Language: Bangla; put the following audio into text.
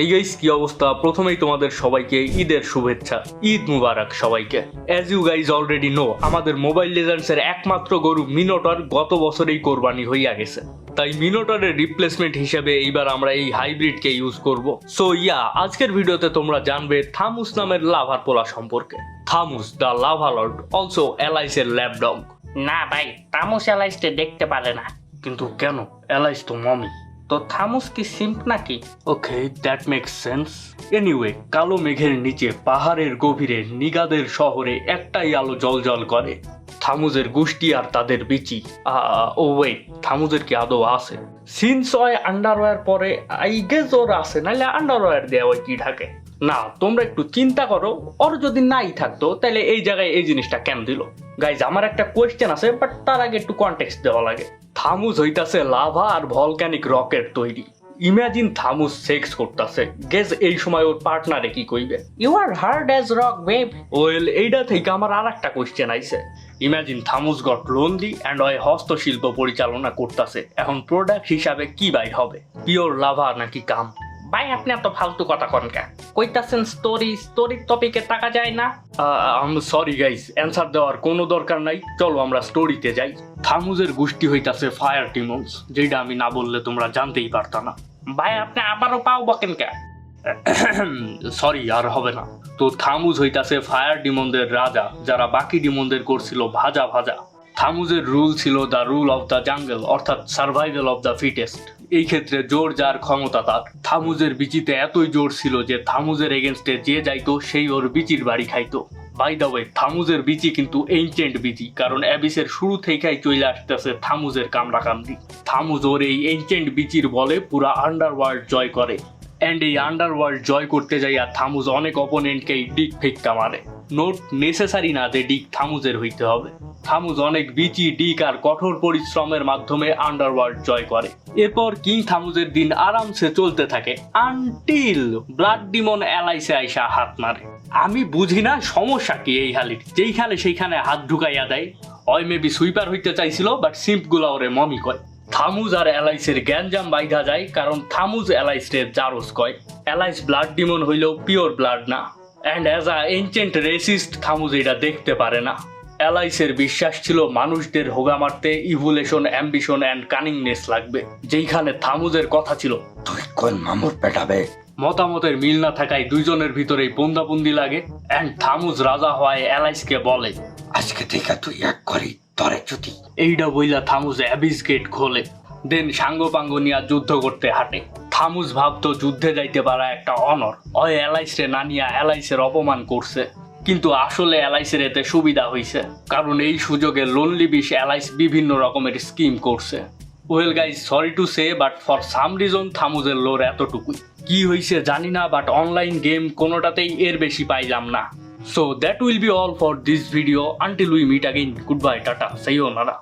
এই গাইস কি অবস্থা? প্রথমেই তোমাদের সবাইকে ঈদের শুভেচ্ছা, ঈদ মুবারক সবাইকে। As you guys already know আমাদের মোবাইল লেজেন্ডস এর একমাত্র গরু মিনোটর গত বছরেই কোরবানি হইয়া গেছে। তাই মিনোটরের রিপ্লেসমেন্ট হিসেবে এইবার আমরা এই হাইব্রিডকে ইউজ করব। সো ইয়া আজকের ভিডিওতে তোমরা জানবে থামুস নামের লাভার পোলা সম্পর্কে। Thamuz the lava also Alice এর ল্যাবডগ না ভাই থামুস এলাইসকে দেখতে পারে না। কিন্তু কেন? এলআইস তো মমি তো থামুস কি সিম্প নাকি? Okay that makes sense anyway কালো মেঘের নিচে, পাহাড়ের গভীরে, নিগাদের শহরে একটাই আলো জলজল করে। থামুজের গোষ্ঠী আর তাদের বিচি। ও ওয়েট থামুজের কি আদৌ আছে? সিন্স হয় আন্ডারওয়্যার পরে আই গেস ওর আছে নাহলে আন্ডারওয়্যার দেওয়া হয় কি ঢাকে। না, তোমরা একটু চিন্তা করো, ওর যদি নাই থাকতো তাহলে এই জায়গায় এই জিনিসটা কেন দিল? গাইজ আমার একটা কোয়েশ্চেন আছে বাট তার আগে একটু কনটেক্সট দেওয়া লাগে। থামুজ হইতাছে লাভা আর ভলক্যানিক রকেট তৈরি। ইমাজিন থামুস সেক্স করতেছে। গেস এই সময় ওর পার্টনারে কি কইবে? You are hard as rock babe well এইটা থেকে আমার আর একটা কোয়েশ্চেন আইছে। Imagine Thamuz got lonely and ওই হস্তশিল্প পরিচালনা করতেছে। এখন প্রোডাক্ট হিসাবে কি বাইর হবে? পিওর লাভা নাকি কাম? ভাই আপনি এত ফালতু কথা কন কা কইতাছেন স্টোরি স্টোরির টপিকে টাকা যায় না? আম সরি গাইস অ্যান্সার দেওয়ার কোনো দরকার নাই। চলো আমরা স্টোরিতে যাই। থামুজের গোষ্ঠী হইতাছে ফায়ার টিমন্স যেটা আমি না বললে তোমরা জানতেই পারতা না। ভাই আপনি আবারও পাও বকেন কে সরি আর হবে না। তো থামুজ হইতাছে ফায়ার ডিমনদের রাজা যারা বাকি ডিমনদের করছিল ভাজা ভাজা। থামুজের রুল ছিল the rule of the jungle, অর্থাৎ সার্ভাইভাল অফ দ্য ফিটেস্ট। এই ক্ষেত্রে জোর যার ক্ষমতা তার। থামুজের বিচিতে এতই জোর ছিল যে থামুজের এগেনস্টে যে যাইতো, সেই ওর বিচির বাড়ি খাইতো। বাই দ্য ওয়ে থামুজের বিচি কিন্তু এনচেন্ট বিচি, কারণ অ্যাবিসের শুরু থেকেই চলে আসতেছে থামুজের কামড়াকান্দি থামুজ ওর এই এনচেন্ট বিচির বলে পুরা আন্ডারওয়ার্ল্ড জয় করে। অ্যান্ড এই আন্ডারওয়ার্ল্ড জয় করতে যাইয়া থামুজ অনেক অপোনেন্টকেই ডিক ফেক্কা মারে। নোট নেসেসারি না যে ডিক থামুজের হইতে হবে। থামুজ অনেক বিচি, ডিক আর কঠোর পরিশ্রমের মাধ্যমে আন্ডারওয়ার্ল্ড জয় করে। এরপর কিং থামুজের দিন আরামসে চলতে থাকে আনটিল ব্লাড ডিমন এলাইসে আইসা হাত মারে। আমি বুঝি না সমস্যা কি এই হালির। যেইখানে সেইখানে হাত ঢুকাইয়া দেয়। অয় মেবি সুইপার হইতে চাইছিল বাট সিম্পগুলা ওরে মমি কয়। থামুজ আর অ্যালাইসের গ্যাঞ্জাম বাইধা যায়, কারণ থামুজ অ্যালাইসরে জারোস কয়। অ্যালাইস ব্লাড ডিমন হইলেও পিওর ব্লাড না। And as a enchant resist Thamuz এটা দেখতে পারে না। অ্যালাইসের বিশ্বাস ছিল মানুষদের হোগা মারতে, ইভুলেশন, অ্যাম্বিশন অ্যান্ড কানিংনেস লাগবে। যেইখানে থামুজের কথা ছিল, তুই কোন মামুর পেটাবে মতামতের মিল না থাকায় দুইজনের ভিতরেই বন্দাবন্দি লাগে অ্যান্ড থামুজ রাজা হওয়ায় অ্যালাইসকে বলে, আজকে থেকে তুই এক করি তরে যদি এইটা বইলা থামুজ অ্যাবিস গেট খোলে। দেন সাঙ্গপাঙ্গ নিয়ে যুদ্ধ করতে হাঁটে। থামুজ ভাবতো যুদ্ধে যাইতে পারা একটা অনর অয় অ্যালাইসরে না নিয়া অ্যালাইসের অপমান করছে। কিন্তু আসলে এলআইসির এতে সুবিধা হয়েছে কারণ এই সুযোগে লোনলি বিশ এলআইস বিভিন্ন রকমের স্কিম করছে। Well guys sorry to say but for some reason থামুজের lore এতটুকুই। কি হয়েছে জানি না বাট অনলাইন গেম কোনোটাতেই এর বেশি পাইলাম না। So that will be all for this video until we meet again good bye tata সেই নারা